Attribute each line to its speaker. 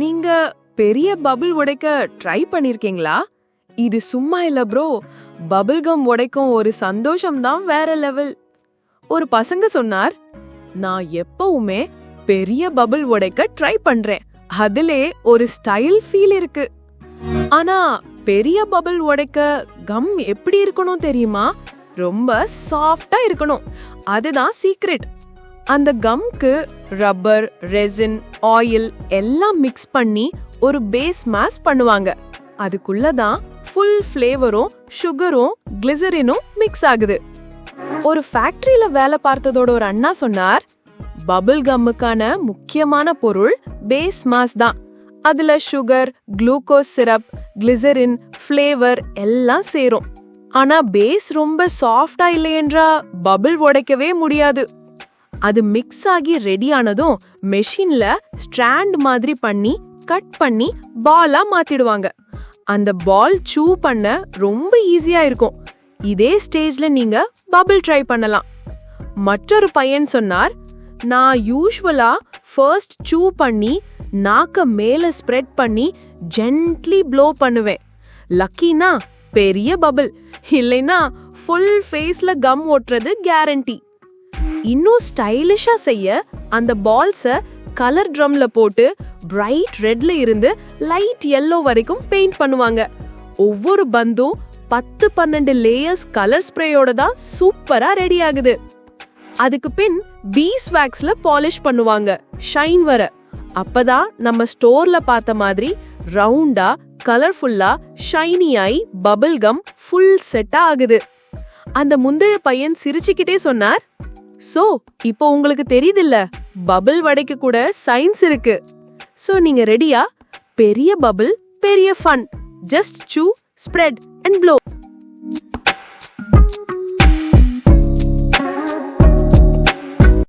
Speaker 1: நீங்க பெரிய பபிள் உடைக்க ட்ரை பண்ணிருக்கீங்களா? இது சும்மா இல்ல ப்ரோ பபிள் கம் உடைக்கும் ஒரு சந்தோஷம் தான் வேற லெவல் ஒரு பசங்க சொன்னார் நான் எப்பவுமே பெரிய பபிள் உடைக்க ட்ரை பண்றேன். அதிலே ஒரு ஸ்டைல் ஃபீல் இருக்கு. ஆனா பெரிய பபிள் உடைக்க கம் எப்படி இருக்கணும் தெரியுமா? ரொம்ப சாஃப்டா இருக்கணும். அதுதான் சீக்ரெட் அந்த கம்க்கு ரப்பர் ரெசின் ஆயில் எல்லாம் மிக்ஸ் பண்ணி ஒரு பேஸ் மாஸ் பண்ணுவாங்க. அதுக்குள்ள தான் ஃபுல் ஃப்ளேவரும் சுகரும் கிளிசரினும் மிக்ஸ் ஆகுது. ஒரு ஃபேக்டரியில வேலை பார்த்ததோட ஒரு அண்ணா சொன்னார் பபிள் கம்முக்கான முக்கியமான பொருள் பேஸ் மாஸ் தான். அதுல sugar glucose syrup glycerin flavour எல்லாம் சேரும். ஆனா பேஸ் ரொம்ப சாஃப்டா இல்லையென்றா பபிள் உடைக்கவே முடியாது. அது மிக்ஸ் ஆகி ரெடி ஆனதும் மெஷின்ல ஸ்ட்ராண்ட் மாதிரி பண்ணி கட் பண்ணி பாலா மாத்திடுவாங்க. அந்த பால் சூ பண்ண ரொம்ப ஈஸியா இருக்கும். இதே ஸ்டேஜ்ல நீங்க பபிள் ட்ரை பண்ணலாம். மற்றொரு பையன் சொன்னார் நான் யூஸ்வலா ஃபர்ஸ்ட் சூ பண்ணி நாக்க மேல ஸ்ப்ரெட் பண்ணி ஜென்ட்லி ப்ளோ பண்ணுவேன். லக்கினா பெரிய பபிள் இல்லைன்னா ஃபுல் ஃபேஸ்ல கம் ஓட்டுறது கேரண்டி இன்னும் ஸ்டைலிஷா செய்ய அந்த பால்ஸை கலர் ட்ரம்ல போட்டு பிரைட் ரெட்ல இருந்து லைட் எல்லோ வரைக்கும் பெயிண்ட் பண்ணுவாங்க. ஒவ்வொரு பந்தும் பத்து பன்னெண்டு லேயர்ஸ் கலர் ஸ்ப்ரேயோட தான் சூப்பரா ரெடி ஆகுது. அதுக்கு பின் பீஸ் வேக்ஸ்ல பாலிஷ் பண்ணுவாங்க ஷைன் வர. அப்பதான் நம்ம ஸ்டோர்ல பார்த்த மாதிரி ரவுண்டா கலர்ஃபுல்லா ஷைனி பபிள் கம் ஃபுல் செட்டா ஆகுது. அந்த முந்தைய பையன் சிரிச்சுக்கிட்டே சொன்னார் சோ இப்போ உங்களுக்கு தெரியுதில்ல பபிள் வடைக்கு கூட சயின்ஸ் இருக்கு. சோ நீங்க ரெடியா பெரிய பபிள் பெரிய fun just chew spread and blow